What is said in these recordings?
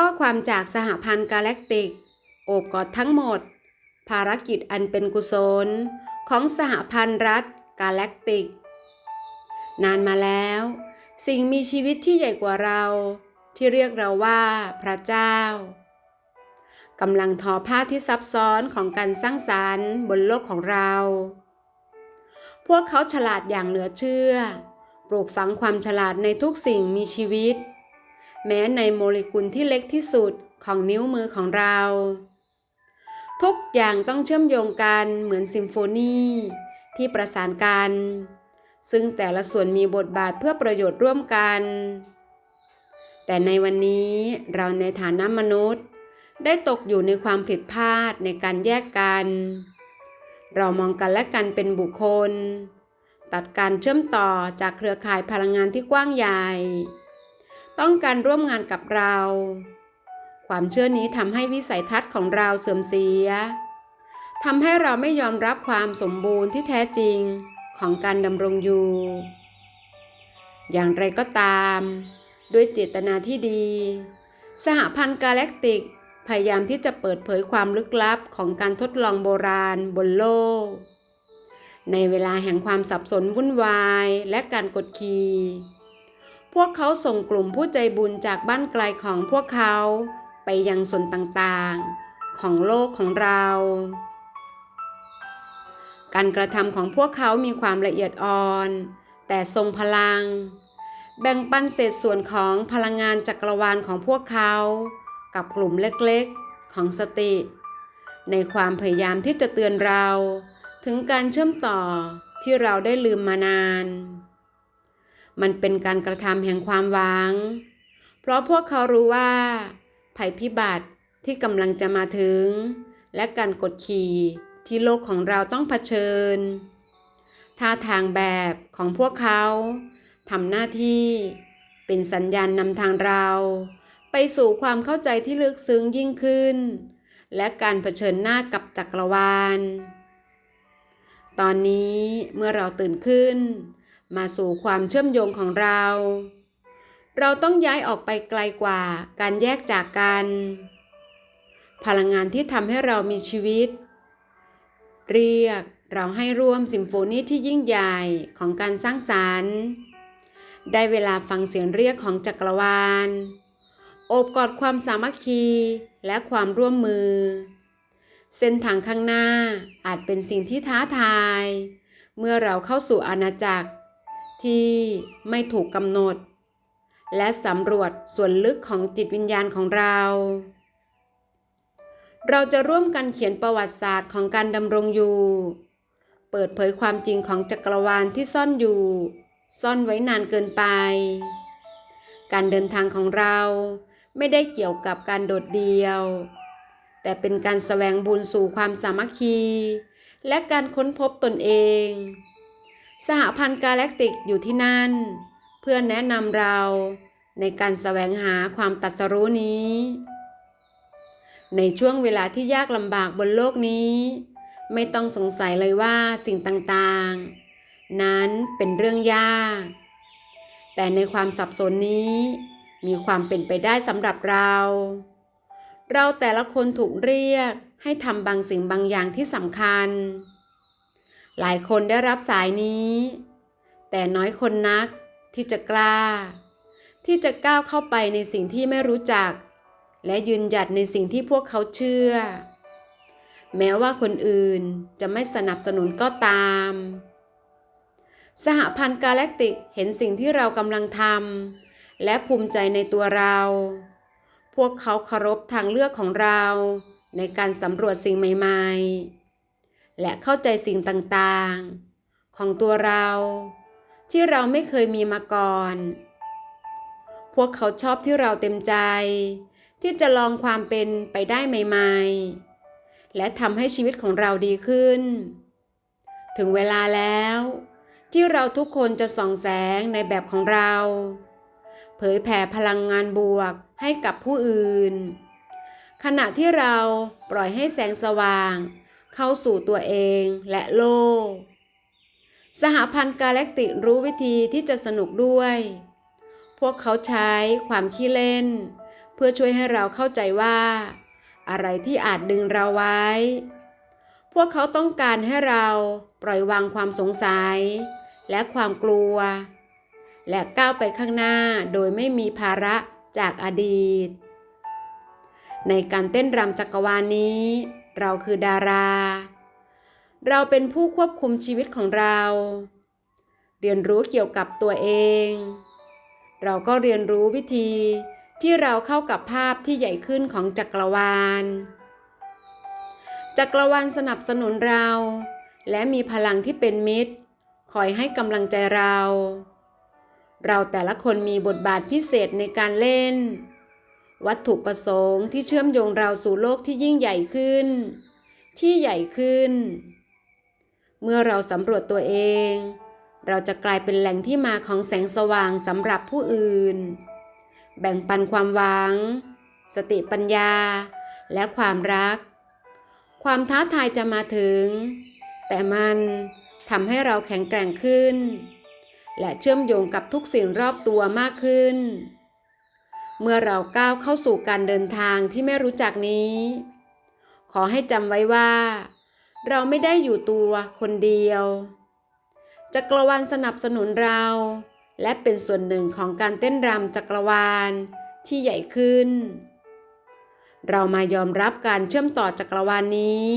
ข้อความจากสหพันธ์กาแล็กติก โอบกอดทั้งหมด ภารกิจอันเป็นกุศล ของสหพันธ์รัฐกาแล็กติก นานมาแล้ว สิ่งมีชีวิตที่ใหญ่กว่าเรา ที่เรียกเราว่าพระเจ้ากำลังทอผ้าที่ซับซ้อนของการสร้างสรรค์บนโลกของเรา พวกเขาฉลาดอย่างเหลือเชื่อ ปลูกฝังความฉลาดในทุกสิ่งมีชีวิต แม้ในโมเลกุลที่เล็กที่สุดของนิ้วมือของเรา ทุกอย่างต้องเชื่อมโยงกันเหมือนซิมโฟนีที่ประสานกัน ซึ่งแต่ละส่วนมีบทบาทเพื่อประโยชน์ร่วมกัน แต่ในวันนี้เราในฐานะมนุษย์ ได้ตกอยู่ในความผิดพลาดในการแยกกัน เรามองกันและกันเป็นบุคคล ตัดการเชื่อมต่อจากเครือข่ายพลังงานที่กว้างใหญ่ ต้องการร่วมงานกับเรา ความเชื่อนี้ทำให้วิสัยทัศน์ของเราเสื่อมเสียทำให้เราไม่ยอมรับความสมบูรณ์ที่แท้จริงของการดำรงอยู่ อย่างไรก็ตาม ด้วยเจตนาที่ดี สหพันธ์กาแล็กติกพยายามที่จะเปิดเผยความลึกลับของการทดลองโบราณบนโลก ในเวลาแห่งความสับสนวุ่นวายและการกดขี่ พวกเขาส่งกลุ่มผู้ใจบุญจากบ้านไกลของพวกเขาไปยังส่วนต่างๆ ของโลกของเรา การกระทำของพวกเขามีความละเอียดอ่อน แต่ทรงพลัง แบ่งปันเศษส่วนของพลังงานจักรวาลของพวกเขา กับกลุ่มเล็กๆ ของสติ ในความพยายามที่จะเตือนเรา ถึงการเชื่อมต่อที่เราได้ลืมมานาน มันเป็นการกระทำแห่งความหวัง เพราะพวกเขารู้ว่า ภัยพิบัติที่กำลังจะมาถึง และการกดขี่ที่โลกของเราต้องเผชิญ ท่าทางแบบของพวกเขาทำหน้าที่เป็นสัญญาณนำทางเรา ไปสู่ความเข้าใจที่ลึกซึ้งยิ่งขึ้น และการเผชิญหน้ากับจักรวาล ตอนนี้เมื่อเราตื่นขึ้น มาสู่ความเชื่อมโยงของเรา เราต้องย้ายออกไปไกลกว่าการแยกจากกัน พลังงานที่ทำให้เรามีชีวิต เรียกเราให้ร่วมซิมโฟนีที่ยิ่งใหญ่ของการสร้างสรรค์ ได้เวลาฟังเสียงเรียกของจักรวาล โอบกอดความสามัคคีและความร่วมมือ เส้นทางข้างหน้าอาจเป็นสิ่งที่ท้าทาย เมื่อเราเข้าสู่อาณาจักร ที่ไม่ถูกกำหนด และสำรวจส่วนลึกของจิตวิญญาณของเรา เราจะร่วมกันเขียนประวัติศาสตร์ของการดำรงอยู่ เปิดเผยความจริงของจักรวาลที่ซ่อนอยู่ ซ่อนไว้นานเกินไป การเดินทางของเราไม่ได้เกี่ยวกับการโดดเดี่ยว แต่เป็นการแสวงบุญสู่ความสามัคคี และการค้นพบตนเอง สหพันธ์กาแล็กติกอยู่ที่นั่น เพื่อแนะนำเราในการแสวงหาความตัดสรู้นี้ ในช่วงเวลาที่ยากลำบากบนโลกนี้ ไม่ต้องสงสัยเลยว่าสิ่งต่างๆ นั้นเป็นเรื่องยาก แต่ในความสับสนนี้มีความเป็นไปได้สำหรับเรา เราแต่ละคนถูกเรียกให้ทำบางสิ่งบางอย่างที่สำคัญ หลายคนได้รับสายนี้ แต่น้อยคนนักที่จะกล้า ที่จะก้าวเข้าไปในสิ่งที่ไม่รู้จัก และยืนหยัดในสิ่งที่พวกเขาเชื่อ แม้ว่าคนอื่นจะไม่สนับสนุนก็ตาม สหพันธ์กาแล็กติกเห็นสิ่งที่เรากำลังทำและภูมิใจในตัวเรา พวกเขาเคารพทางเลือกของเราในการสำรวจสิ่งใหม่ ๆ และเข้าใจสิ่งต่างๆ ของตัวเรา ที่เราไม่เคยมีมาก่อน พวกเขาชอบที่เราเต็มใจ ที่จะลองความเป็นไปได้ใหม่ๆ และทำให้ชีวิตของเราดีขึ้น ถึงเวลาแล้ว ที่เราทุกคนจะส่องแสงในแบบของเรา เผยแผ่พลังงานบวกให้กับผู้อื่น ขณะที่เราปล่อยให้แสงสว่าง เข้าสู่ตัวเองและโลก สหพันธ์กาแล็กติกรู้วิธีที่จะสนุกด้วย พวกเขาใช้ความขี้เล่นเเพื่อช่วยให้เราเข้าใจว่า อะไรที่อาจดึงเราไว้ พวกเขาต้องการให้เราปล่อยวางความสงสัย และความกลัว และก้าวไปข้างหน้าโดยไม่มีภาระจากอดีต ในการเต้นรำจักรวาลนี้ เราคือดารา เราเป็นผู้ควบคุมชีวิตของเรา เรียนรู้เกี่ยวกับตัวเอง เราก็เรียนรู้วิธีที่เราเข้ากับภาพที่ใหญ่ขึ้นของจักรวาล จักรวาลสนับสนุนเรา และมีพลังที่เป็นมิตร คอยให้กำลังใจเรา เราแต่ละคนมีบทบาทพิเศษในการเล่น วัตถุประสงค์ที่เชื่อมโยงเราสู่โลกที่ยิ่งใหญ่ขึ้น ที่ใหญ่ขึ้น เมื่อเราสำรวจตัวเอง เราจะกลายเป็นแหล่งที่มาของแสงสว่างสำหรับผู้อื่น แบ่งปันความหวัง สติปัญญา และความรัก ความท้าทายจะมาถึง แต่มันทำให้เราแข็งแกร่งขึ้น และเชื่อมโยงกับทุกสิ่งรอบตัวมากขึ้น เมื่อเราก้าวเข้าสู่การเดินทางที่ไม่รู้จักนี้ ขอให้จำไว้ว่า เราไม่ได้อยู่ตัวคนเดียวจักรวาลสนับสนุนเรา และเป็นส่วนหนึ่งของการเต้นรำจักรวาลที่ใหญ่ขึ้น เรามายอมรับการเชื่อมต่อจักรวาลนี้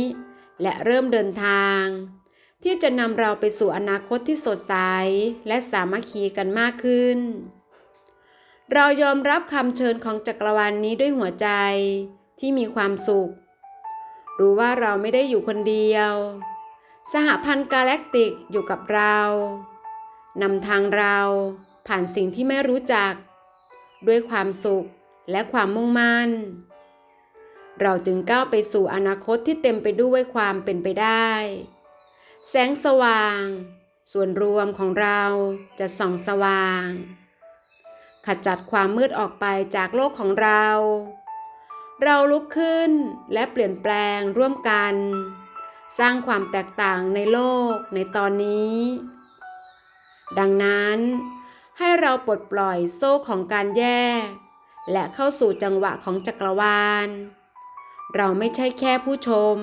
และเริ่มเดินทาง ที่จะนำเราไปสู่อนาคตที่สดใสและสามัคคีกันมากขึ้น เรายอมรับคำเชิญของจักรวาลนนี้ด้วยหัวใจที่มีความสุข รู้ว่าเราไม่ได้อยู่คนเดียว สหพันธ์กาแล็กติกอยู่กับเรานำทางเราผ่านสิ่งที่ไม่รู้จัก ด้วยความสุขและความมุ่งมั่น เราจึงก้าวไปสู่อนาคตที่เต็มไปด้วยความเป็นไปได้ แสงสว่าง ส่วนรวมของเราจะส่องสว่าง ขจัดความมืดออกไปจากโลกของเรา เราลุกขึ้นและเปลี่ยนแปลงร่วมกัน สร้างความแตกต่างในโลกในตอนนี้ ดังนั้น ให้เราปลดปล่อยโซ่ของการแยก และเข้าสู่จังหวะของจักรวาล เราไม่ใช่แค่ผู้ชม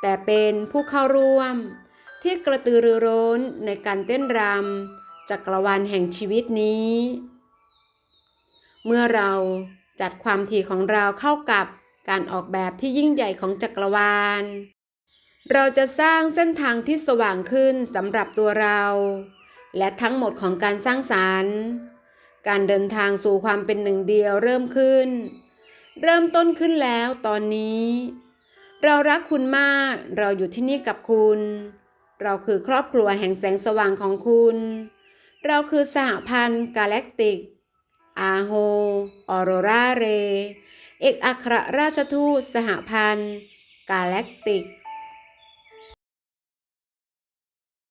แต่เป็นผู้เข้าร่วมที่กระตือรือร้นในการเต้นรำจักรวาลแห่งชีวิตนี้ เมื่อเราจัดความถี่ของเราเข้ากับการออกแบบที่ยิ่งใหญ่ของจักรวาล เราจะสร้างเส้นทางที่สว่างขึ้นสำหรับตัวเรา และทั้งหมดของการสร้างสารรค์ การเดินทางสู่ความเป็นหนึ่งเดียวเริ่มขึ้น เริ่มต้นขึ้นแล้วตอนนี้ เรารักคุณมาก เราอยู่ที่นี่กับคุณ เราคือครอบครัวแห่งแสงสว่างของคุณ เราคือสหพันธ์กาแล็กติก อาโฮ ออโรราเร เอกอัครราชทูตสหพันธ์ กาแล็กติก